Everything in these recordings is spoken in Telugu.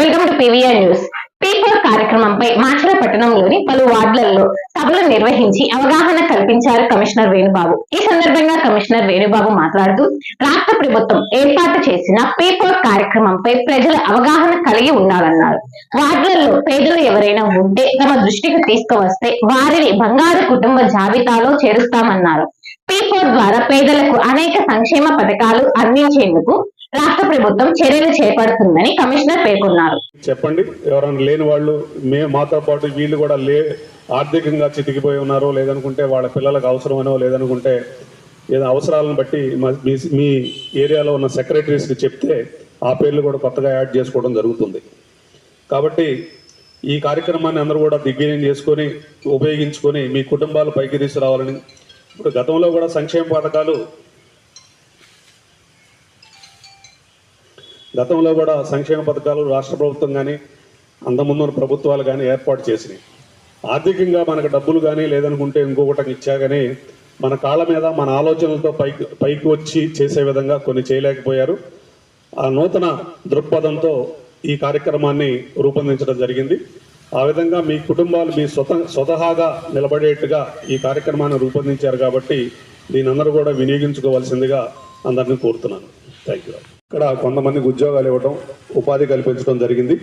Welcome to PVR news. People కార్యక్రమంపై మాచల పట్టణంలోని పలు వార్డులలో సభలు నిర్వహించి అవగాహన కల్పించారు కమిషనర్ వేణుబాబు. ఈ సందర్భంగా కమిషనర్ వేణుబాబు మాట్లాడుతూ రాష్ట్ర ప్రభుత్వం ఏర్పాటు చేసిన పీపుల్ కార్యక్రమంపై ప్రజల అవగాహన కలిగి ఉండాలన్నారు. వార్డులలో పేదలు ఎవరైనా ఉంటే తమ దృష్టికి తీసుకువస్తే వారిని బంగారు కుటుంబ జాబితాలో చేరుస్తామన్నారు. పీపోర్ ద్వారా పేదలకు అనేక సంక్షేమ పథకాలు అందించేందుకు రాష్ట్ర ప్రభుత్వం చర్యలు చేపడుతుందని కమిషనర్ పేర్కొన్నారు. చెప్పండి ఎవరైనా లేని వాళ్ళు మే మాతో పాటు వీళ్ళు కూడా లే ఆర్థికంగా చితికిపోయి ఉన్నారో లేదనుకుంటే వాళ్ళ పిల్లలకు అవసరమనో లేదనుకుంటే ఏదో అవసరాలను బట్టి మా- మీ మీ ఏరియాలో ఉన్న సెక్రటరీస్కి చెప్తే ఆ పేర్లు కూడా కొత్తగా యాడ్ చేసుకోవడం జరుగుతుంది. కాబట్టి ఈ కార్యక్రమాన్ని అందరూ కూడా దిగ్విజయం చేసుకొని ఉపయోగించుకొని మీ కుటుంబాలు పైకి తీసుకురావాలని ఇప్పుడు గతంలో కూడా సంక్షేమ పథకాలు గతంలో కూడా సంక్షేమ పథకాలు రాష్ట్ర ప్రభుత్వం కానీ అంతకుముందు ప్రభుత్వాలు కానీ ఏర్పాటు చేసినాయి. ఆర్థికంగా మనకు డబ్బులు కానీ లేదనుకుంటే ఇంకొకటి ఇచ్చా కానీ మన కాళ్ళ మీద మన ఆలోచనలతో పైకి పైకి వచ్చి చేసే విధంగా కొన్ని చేయలేకపోయారు. ఆ నూతన దృక్పథంతో ఈ కార్యక్రమాన్ని రూపొందించడం జరిగింది. ఆ విధంగా మీ కుటుంబాలు మీ స్వత స్వతహాగా నిలబడేట్టుగా ఈ కార్యక్రమాన్ని రూపొందించారు కాబట్టి దీని అందరూ కూడా వినియోగించుకోవాల్సిందిగా అందరినీ కోరుతున్నాను. థ్యాంక్ యూ ఇక్కడ కొంతమందికి ఉద్యోగాలు ఇవ్వడం ఉపాధి కల్పించడం జరిగింది.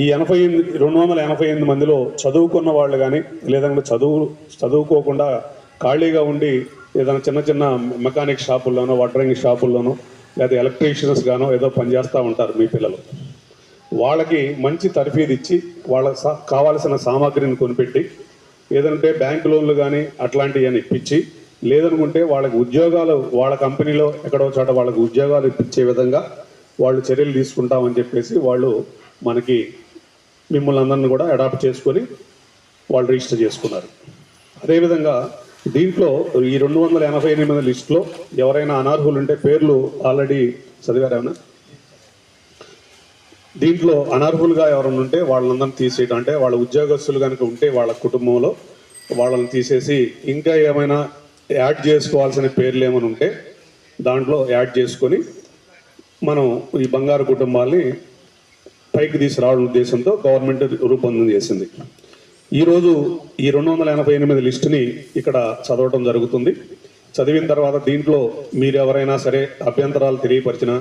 ఈ ఎనభై ఎనిమిది రెండు వందల ఎనభై ఎనిమిది మందిలో చదువుకున్న వాళ్ళు కానీ లేదంటే చదువు చదువుకోకుండా ఖాళీగా ఉండి ఏదైనా చిన్న చిన్న మెకానిక్ షాపుల్లోనో వాటరింగ్ షాపుల్లోనో లేదా ఎలక్ట్రీషియన్స్ గానో ఏదో పనిచేస్తూ ఉంటారు మీ పిల్లలు. వాళ్ళకి మంచి తర్ఫీదు ఇచ్చి వాళ్ళకి కావాల్సిన సామాగ్రిని కొనిపెట్టి ఏదంటే బ్యాంక్ లోన్లు కానీ అట్లాంటివి అని ఇప్పించి లేదనుకుంటే వాళ్ళకి ఉద్యోగాలు వాళ్ళ కంపెనీలో ఎక్కడో చోట వాళ్ళకి ఉద్యోగాలు ఇప్పించే విధంగా వాళ్ళు చర్యలు తీసుకుంటామని చెప్పేసి వాళ్ళు మనకి మిమ్మల్ని అందరిని కూడా అడాప్ట్ చేసుకొని వాళ్ళు రిజిస్టర్ చేసుకున్నారు. అదేవిధంగా దీంట్లో ఈ రెండు వందల ఎనభై ఎనిమిది లిస్టులో ఎవరైనా అనర్హులు ఉంటే పేర్లు ఆల్రెడీ చదివారేమన్నా దీంట్లో అనర్హులుగా ఎవరైనా ఉంటే వాళ్ళందరినీ తీసేయడం అంటే వాళ్ళ ఉద్యోగస్తులు కనుక ఉంటే వాళ్ళ కుటుంబంలో వాళ్ళని తీసేసి ఇంకా ఏమైనా యాడ్ చేసుకోవాల్సిన పేర్లు ఏమైనా ఉంటే దాంట్లో యాడ్ చేసుకొని మనం ఈ బంగారు కుటుంబాల్ని పైకి తీసుకురావడం ఉద్దేశంతో గవర్నమెంట్ రూపొందన చేసింది. ఈరోజు ఈ రెండు వందల ఎనభై ఎనిమిది లిస్టుని ఇక్కడ చదవటం జరుగుతుంది. చదివిన తర్వాత దీంట్లో మీరు ఎవరైనా సరే అభ్యంతరాలు తెలియపరిచినా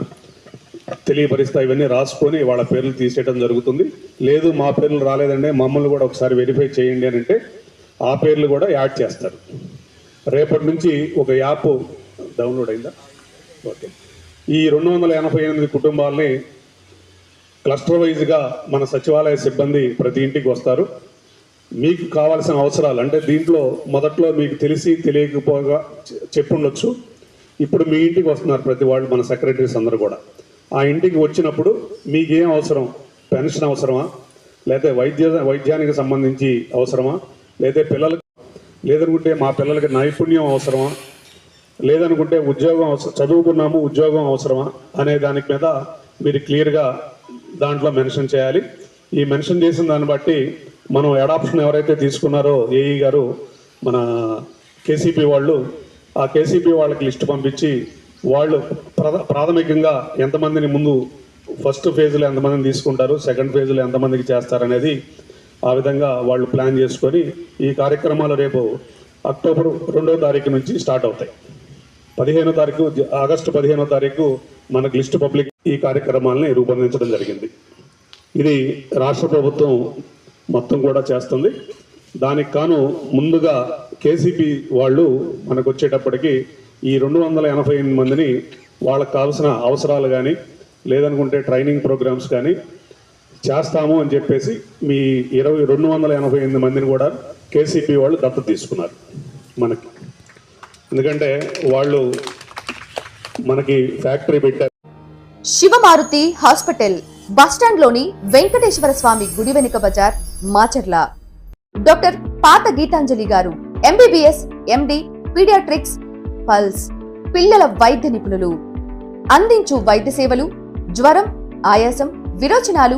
తెలియపరిస్తే ఇవన్నీ రాసుకొని వాళ్ళ పేర్లు తీసేయడం జరుగుతుంది. లేదు మా పేర్లు రాలేదంటే మమ్మల్ని కూడా ఒకసారి వెరిఫై చేయండి అని అంటే ఆ పేర్లు కూడా యాడ్ చేస్తారు. రేపటి నుంచి ఒక యాప్ డౌన్లోడ్ అయిందా? ఓకే. ఈ రెండు వందల ఎనభై ఎనిమిది కుటుంబాలని క్లస్టర్ వైజ్గా మన సచివాలయ సిబ్బంది ప్రతి ఇంటికి వస్తారు. మీకు కావాల్సిన అవసరాలు అంటే దీంట్లో మొదట్లో మీకు తెలిసి తెలియకపోగా చెప్పుండొచ్చు. ఇప్పుడు మీ ఇంటికి వస్తున్నారు ప్రతి వాళ్ళు మన సెక్రటరీస్ అందరూ కూడా. ఆ ఇంటికి వచ్చినప్పుడు మీకేం అవసరం? పెన్షన్ అవసరమా? లేదా వైద్య వైద్యానికి సంబంధించి అవసరమా? లేదా పిల్లలకు లేదనుకుంటే మా పిల్లలకి నైపుణ్యం అవసరమా? లేదనుకుంటే ఉద్యోగం అవసరం చదువుకున్నాము ఉద్యోగం అవసరమా? అనే దానికి మీద మీరు క్లియర్గా దాంట్లో మెన్షన్ చేయాలి. ఈ మెన్షన్ చేసిన దాన్ని బట్టి మనం అడాప్షన్ ఎవరైతే తీసుకున్నారో ఏఈ గారు మన కేసీపీ వాళ్ళు ఆ కేసీపీ వాళ్ళకి లిస్ట్ పంపించి వాళ్ళు ప్రాథమికంగా ఎంతమందిని ముందు ఫస్ట్ ఫేజ్లో ఎంతమందిని తీసుకుంటారు సెకండ్ ఫేజ్లో ఎంతమందికి చేస్తారనేది ఆ విధంగా వాళ్ళు ప్లాన్ చేసుకొని ఈ కార్యక్రమాలు రేపు అక్టోబర్ రెండో తారీఖు నుంచి స్టార్ట్ అవుతాయి. పదిహేనో తారీఖు ఆగస్టు పదిహేనో తారీఖు మనకు లిస్ట్ పబ్లిక్ ఈ కార్యక్రమాలని రూపొందించడం జరిగింది. ఇది రాష్ట్ర ప్రభుత్వం మొత్తం కూడా చేస్తుంది. దానికి కాను ముందుగా కేసీపీ వాళ్ళు మనకు వచ్చేటప్పటికి ఈ రెండు వందల ఎనభై ఎనిమిది మందిని వాళ్ళకి కావాల్సిన అవసరాలు కానీ లేదనుకుంటే ట్రైనింగ్ ప్రోగ్రామ్స్ కానీ చేస్తాము అని చెప్పేసి మీ ఇరవై రెండు వందల ఎనభై ఎనిమిది మందిని కూడా కేసీపీ వాళ్ళు దత్తత తీసుకున్నారు మనకి. ఎందుకంటే వాళ్ళు మనకి ఫ్యాక్టరీ పెట్టారు. శివమారుతి హాస్పిటల్ బస్టాండ్లోని వెంకటేశ్వర స్వామి గుడి వెనుక బజార్ మాచర్ల. డాక్టర్ పాత గీతాంజలి గారు ఎంబీబీఎస్ ఎండి పీడియాట్రిక్స్ పల్స్ పిల్లల వైద్య నిపుణులు. అందించు వైద్య సేవలు జ్వరం ఆయాసం విరోచనాలు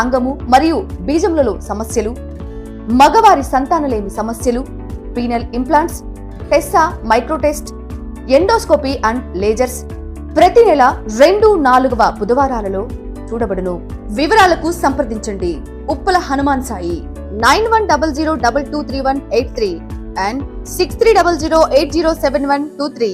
అంగము మరియు బీజములలో సమస్యలు మగవారి సంతానలేమి సమస్యలు penile implants TESA microtest endoscopy and lasers. ప్రతి నెల రెండు నాలుగవ బుధవారాలలో చూడబడును. వివరాలకు సంప్రదించండి. Uppala Hanuman Sai nine one double zero double two three one eight three and six three double zero eight zero seven one two three.